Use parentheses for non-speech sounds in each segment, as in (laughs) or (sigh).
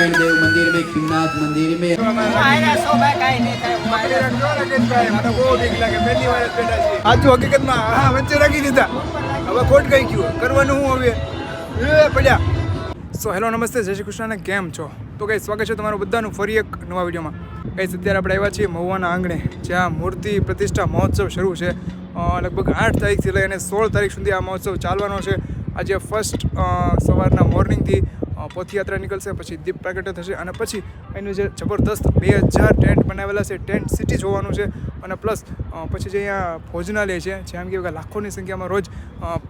नारायण देव मंदिर में खिमनाथ मंदिर में આજુ હકીકતમાં હા વચ્ચે રાખી દીધા. હવે ખોટ ગઈ ગયું? કરવાનું હું હવે? પડ્યા. સો હેલો નમસ્તે જય શ્રી કૃષ્ણને કેમ છો? તો કંઈ સ્વાગત છે તમારું બધાનું ફરી એક નવા વિડીયોમાં. કંઈ અત્યારે આપણે આવ્યા છીએ મહુવાના આંગણે જ્યાં મૂર્તિ પ્રતિષ્ઠા મહોત્સવ શરૂ છે. લગભગ આઠ તારીખથી લઈ અને સોળ તારીખ સુધી આ મહોત્સવ ચાલવાનો છે. આજે ફર્સ્ટ સવારના મોર્નિંગથી પોથયાત્રા નીકળશે, પછી દીપ પ્રાગટ્ય થશે અને પછી એનું જે જબરદસ્ત બે હજાર ટેન્ટ બનાવેલા છે, ટેન્ટ સિટી જોવાનું છે અને પ્લસ પછી જે અહીંયા ભોજનાલય છે જેમ કે લાખોની સંખ્યામાં રોજ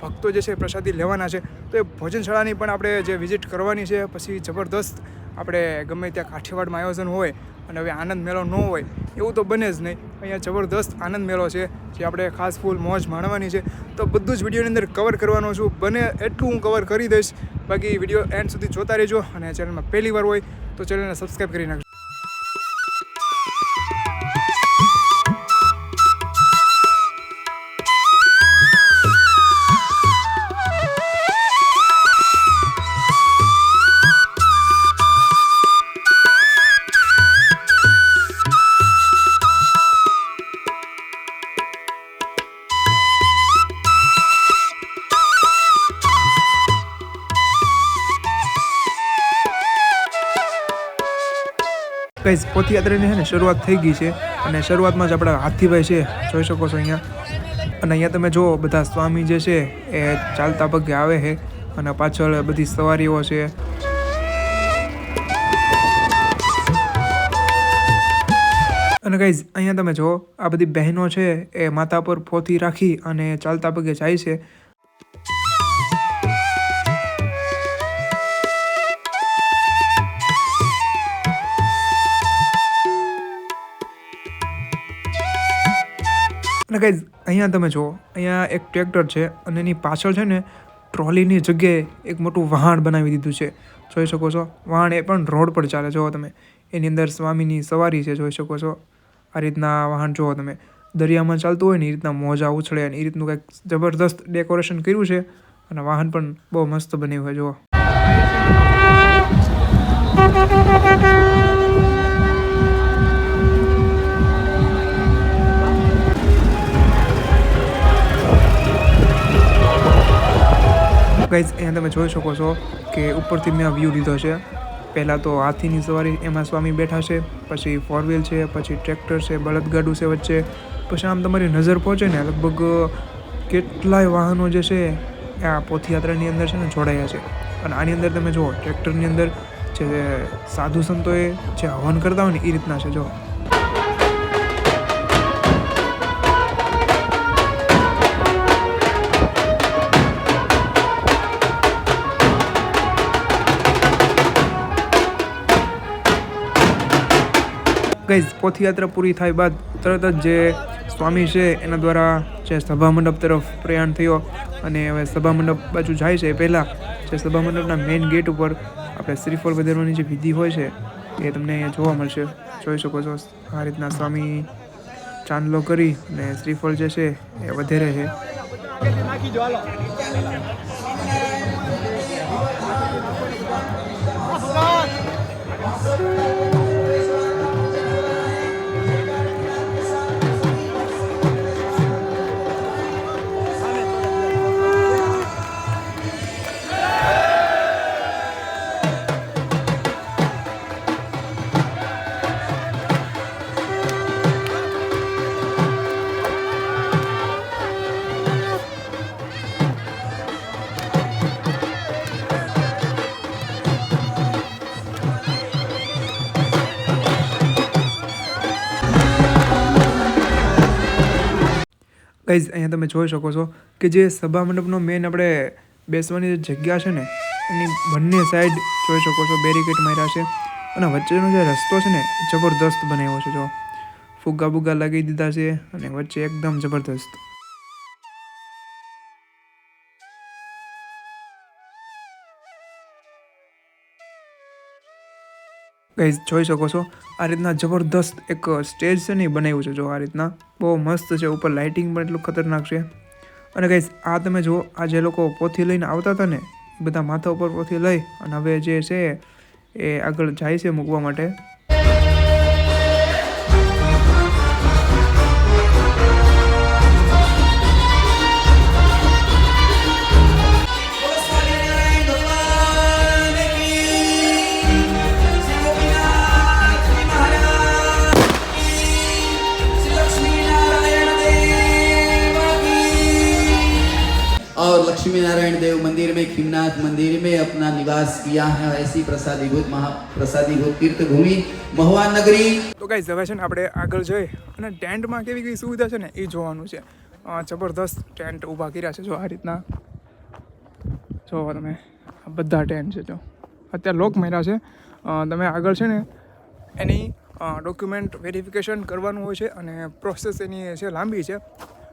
ભક્તો જે છે પ્રસાદી લેવાના છે, તો એ ભોજનશાળાની પણ આપણે જે વિઝિટ કરવાની છે, પછી જબરદસ્ત આપણે ગમે ત્યાં કાઠિયાવાડમાં આયોજન હોય અને હવે આનંદ મેળો ન હોય, એવું તો બને જ નહીં. અહીંયા જબરદસ્ત આનંદ મેળો છે, જે આપણે ખાસ ફૂલ મોજ માણવાની છે. તો બધું જ વિડીયોની અંદર કવર કરવાનો છું. બને એટલું હું કવર કરી દઈશ બાકી વીડિયો એન્ડ સુધી જોતા રહેજો અને ચેનલમાં પહેલી વાર હોય તો ચેનલને સબસ્ક્રાઈબ કરી નાખજો. કઈ પોથયાત્રાની છે ને શરૂઆત થઈ ગઈ છે અને શરૂઆતમાં જ આપણા હાથીભાઈ છે, જોઈ શકો છો અહીંયા. અને અહીંયા તમે જુઓ, બધા સ્વામી જે છે એ ચાલતા પગે આવે છે અને પાછળ બધી સવારીઓ છે. અને ગાઈઝ અહીંયા તમે જુઓ, આ બધી બહેનો છે એ માથા પર પોથી રાખી અને ચાલતા પગે જાય છે. અને ગાઈઝ અહીંયા તમે જુઓ, અહીંયા એક ટ્રેક્ટર છે અને એની પાછળ છે ને ટ્રોલીની જગ્યાએ એક મોટું વહાણ બનાવી દીધું છે. જોઈ શકો છો વહાણ એ પણ રોડ પર ચાલે, જુઓ તમે. એની અંદર સ્વામીની સવારી છે, જોઈ શકો છો. આ રીતના વાહન જુઓ તમે. દરિયામાં ચાલતું હોય ને એ રીતના મોજા ઉછળે અને એ રીતનું કંઈક જબરદસ્ત ડેકોરેશન કર્યું છે અને વાહન પણ બહુ મસ્ત બન્યું હોય, જુઓ. ગાઈઝ અહીંયા તમે જોઈ શકો છો કે ઉપરથી મેં વ્યૂ લીધો છે. પહેલાં તો હાથીની સવારી એમાં સ્વામી બેઠા છે, પછી ફોર વ્હીલ છે, પછી ટ્રેક્ટર છે, બળદગાડું છે વચ્ચે. પછી આમ તમારી નજર પહોંચે ને, લગભગ કેટલાય વાહનો જે છે આ પોથયાત્રાની અંદર છે ને જોડાયા છે. અને આની અંદર તમે જુઓ ટ્રેક્ટરની અંદર જે સાધુ સંતોએ જે હવન કરતા હોય ને એ રીતના છે જો ગાઈઝ પોથયાત્રા પૂરી થાય બાદ તરત જ જે સ્વામી છે એના દ્વારા જે સભા મંડપ તરફ પ્રયાણ થયો અને હવે સભા મંડપ બાજુ જાય છે. એ પહેલાં જે સભા મંડપના મેઇન ગેટ ઉપર આપણે શ્રીફળ વધારવાની જે વિધિ હોય છે એ તમને અહીંયા જોવા મળશે. જોઈ શકો છો, આ રીતના સ્વામી ચાંદલો કરી અને શ્રીફળ જે છે એ વધેરે છે. ગાઈઝ અહીંયા તમે જોઈ શકો છો કે જે સભા મંડપનો મેન આપણે બેસવાની જે જગ્યા છે ને, એની બંને સાઈડ જોઈ શકો છો બેરિકેડ માર્યા છે અને વચ્ચેનો જે રસ્તો છે ને જબરદસ્ત બનાવ્યો છે, જો. ફુગ્ગા બુગ્ગા લગાવી દીધા છે અને વચ્ચે એકદમ જબરદસ્ત. ગાઈઝ જોઈ શકો છો. આ રીતના જબરદસ્ત એક સ્ટેજ છે ને બનાવ્યું છે. જો આ રીતના બહુ મસ્ત છે. ઉપર લાઇટિંગ પણ એટલું ખતરનાક છે. અને કંઈ આ તમે જુઓ, આ જે લોકો પોથી લઈને આવતા હતા ને બધા માથા ઉપર પોથી લઈ અને હવે જે છે એ આગળ જાય છે મૂકવા માટે. और लक्ष्मी नारायण देव मंदिर में खिमनाथ मंदिर में अपना निवास किया है ऐसी प्रसादीभूत महा प्रसादीभूत तीर्थ भूमि महुआ नगरी તો ગાઈઝ હવે છે ને આપણે આગળ જઈ અને ટેન્ટમાં કેવી કેવી સુવિધા છે ને એ જોવાનું છે અ, જબરદસ્ત ટેન્ટ ઊભા કર્યા છે જો આ રીતના જો તમે આ બધા ટેન્ટ છે જો અત્યારે લોક માર્યા છે અ, તમે આગળ છે ને એની ડોક્યુમેન્ટ વેરિફિકેશન કરવાનું હોય છે અને પ્રોસેસ એની છે લાંબી છે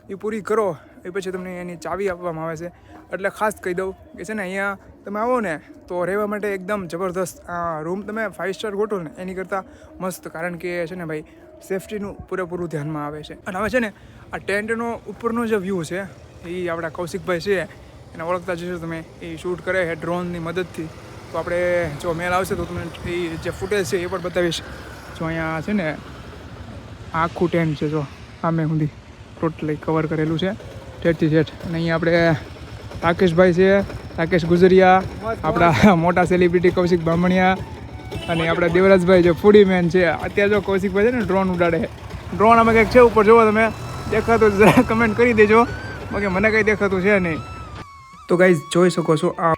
એ પૂરી કરો એ પછી તમને એની ચાવી આપવામાં આવે છે. એટલે ખાસ કહી દઉં કે છે ને, અહીંયા તમે આવો ને, તો રહેવા માટે એકદમ જબરદસ્ત આ રૂમ તમે ફાઇવ સ્ટાર ગોઠો ને, એની કરતાં મસ્ત. કારણ કે છે ને ભાઈ સેફટીનું પૂરેપૂરું ધ્યાનમાં આવે છે. અને હવે છે ને, આ ટેન્ટનો ઉપરનો જે વ્યૂ છે, એ આપણા કૌશિકભાઈ છે, એને ઓળખતા જશો તમે. એ શૂટ કરે છે ડ્રોનની મદદથી. તો આપણે જો મેલ આવશે તો તમને એ જે ફૂટેજ છે એ પણ બતાવીશ. જો અહીંયા છે ને, આખું ટેન્ટ છે જો, સામે સુધી ટોટલી કવર કરેલું છે. ઠેઠથી ઠેઠ અને અહીંયા આપણે રાકેશભાઈ છે, રાકેશ ગુજરિયા, આપણા મોટા સેલિબ્રિટી કૌશિક બામણિયા અને આપણા દેવરાજભાઈ જે ફૂડી મેન છે. અત્યારે જો કૌશિકભાઈ છે ને ડ્રોન ઉડાડે ડ્રોન અમે કંઈક છે ઉપર જોવો તમે. દેખાતું જરા કમેન્ટ (laughs) કરી દેજો. બાકી મને કંઈ દેખાતું છે નહીં. તો ગાઈઝ જોઈ શકો છો આ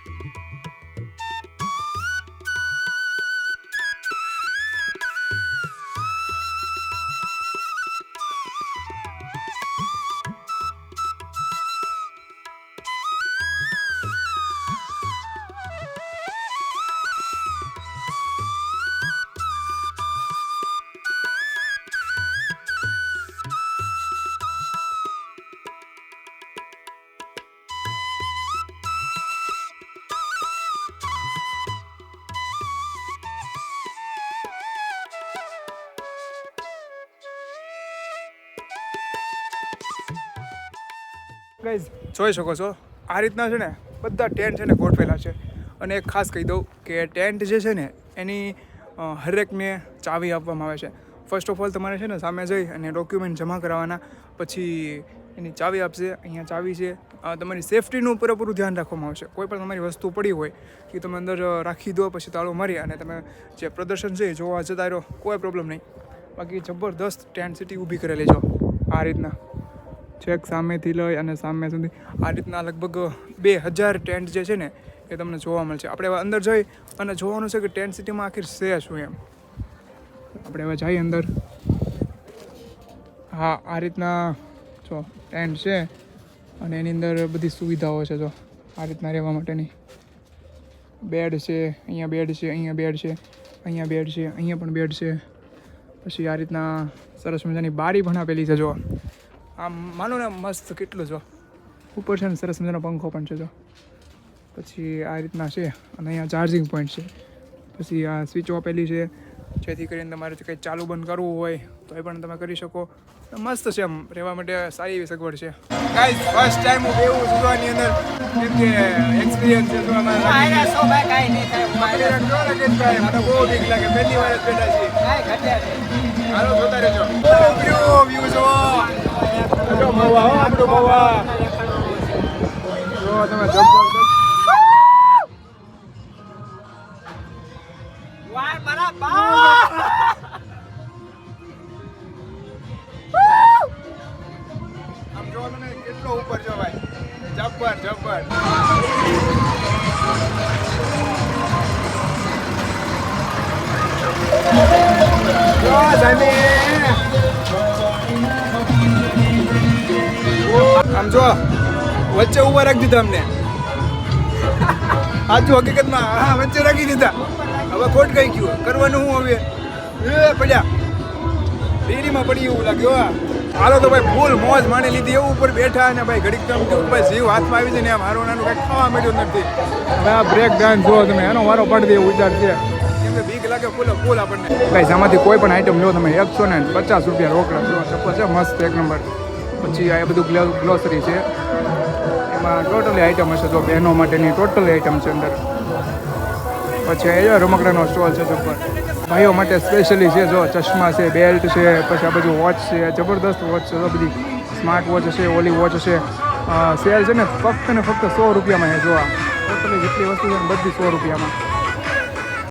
ગાઈઝ, જોઈ શકો છો, આ રીતના છે ને બધા ટેન્ટ છે ને ગોઠવેલા છે. અને એક ખાસ કહી દઉં કે ટેન્ટ જે છે ને, એની હરેકને ચાવી આપવામાં આવે છે. ફર્સ્ટ ઓફ ઓલ તમારે છે ને સામે જઈ અને ડોક્યુમેન્ટ જમા કરાવવાના, પછી એની ચાવી આપશે, અહીંયા ચાવી છે. તમારી સેફટીનું પૂરેપૂરું ધ્યાન રાખવામાં આવશે. કોઈ પણ તમારી વસ્તુ પડી હોય કે તમે અંદર રાખી દો, પછી તાળો મારી અને તમે જે પ્રદર્શન છે જોવા જતા રહ્યો કોઈ પ્રોબ્લેમ નહીં. બાકી જબરદસ્ત ટેન્ટ સિટી ઊભી કરેલી છો. આ રીતના. છેક સામેથી લઈ અને સામે સુધી. આ રીતના લગભગ બે હજાર ટેન્ટ જે છે ને, એ તમને જોવા મળશે. આપણે હવે અંદર જઈ અને જોવાનું છે કે ટેન્ટ સિટીમાં આખી છે શું એમ. આપણે હવે જઈએ અંદર. હા, આ રીતના જો ટેન્ટ છે અને એની અંદર બધી સુવિધાઓ છે જો. આ રીતના રહેવા માટેની. બેડ છે, અહીંયા બેડ છે, અહીંયા બેડ છે, અહીંયા બેડ છે, અહીંયા પણ બેડ છે. પછી આ રીતના સરસ મજાની બારી પણ આપેલી છે જો. આમ માનો ને મસ્ત કેટલું જો ઉપર છે ને સરસ મજાનો પંખો પણ છે જો. પછી આ રીતના છે અને અહીંયા ચાર્જિંગ પોઈન્ટ છે. પછી આ સ્વિચ આપેલી છે. જેથી કરીને તમારે કંઈ ચાલુ બંધ કરવું હોય તો એ પણ તમે કરી શકો. મસ્ત છે આમ રહેવા માટે સારી એવી સગવડ છે. ગાઈસ ફર્સ્ટ ટાઈમ હું બેવું સુવાની અંદર. કેમ કે એક્સપિરિયન્સ છે તો અમારા આયરા શોભા કાઈ નહીં થાય. મારે રંગો રાકેશભાઈ મને બહુ બીક લાગે. પહેલી વાર જ બેઠા છીએ. કાંઈ ઘટ્યા છે હાલો જોતા રહેજો. વ્યૂ વ્યૂ જો જો મવા જો જો કેટલો ઉપર છો ભાઈ જબ્બર જબ્બર જો. જો, વચ્ચે ઊભા રાખી દીધા અમને. (laughs) સાચું હકીકતમાં, હા, વચ્ચે રાખી દીધા. હવે ખોટ કઈ ગયું? કરવાનું શું હવે? એ, પડ્યા. ડેરીમાં પડી એવું લાગ્યું હાલો તો ભાઈ, ફૂલ મોજ માણી લીધી. એવું ઉપર બેઠા અને ભાઈ ઘડીક તો ભાઈ જીવ હાથમાં આવી જાય ને મારો નાનું કાંઈ ખાવા મળ્યું નથી. હવે આ બ્રેક ડાન્સ જો તમે, એનો વારો પડી દે એવું વિચાર છે. કેમ કે બીક લાગે, ફૂલ ફૂલ આપણને. ભાઈ આમાંથી કોઈ પણ આઈટમ લો તમે, એકસો ને પચાસ રૂપિયા રોકડા જો છે, મસ્ત એક નંબર પછી આ બધું ગ્લો ગ્લોસરી છે. એમાં ટોટલી આઈટમ હશે જો બહેનો માટેની ટોટલી આઈટમ છે અંદર. પછી એ રમકડાનો સ્ટોલ છે જબ્બર ભાઈઓ માટે સ્પેશિયલી છે જો ચશ્મા છે બેલ્ટ છે, પછી આ બધું વોચ છે જબરદસ્ત વોચ છે તો બધી સ્માર્ટ વોચ છે ઓલી વોચ છે સેલ છે ને ફક્ત ને ફક્ત સો રૂપિયામાં છે જો આ. ટોટલી જેટલી વસ્તુ છે બધી સો રૂપિયામાં.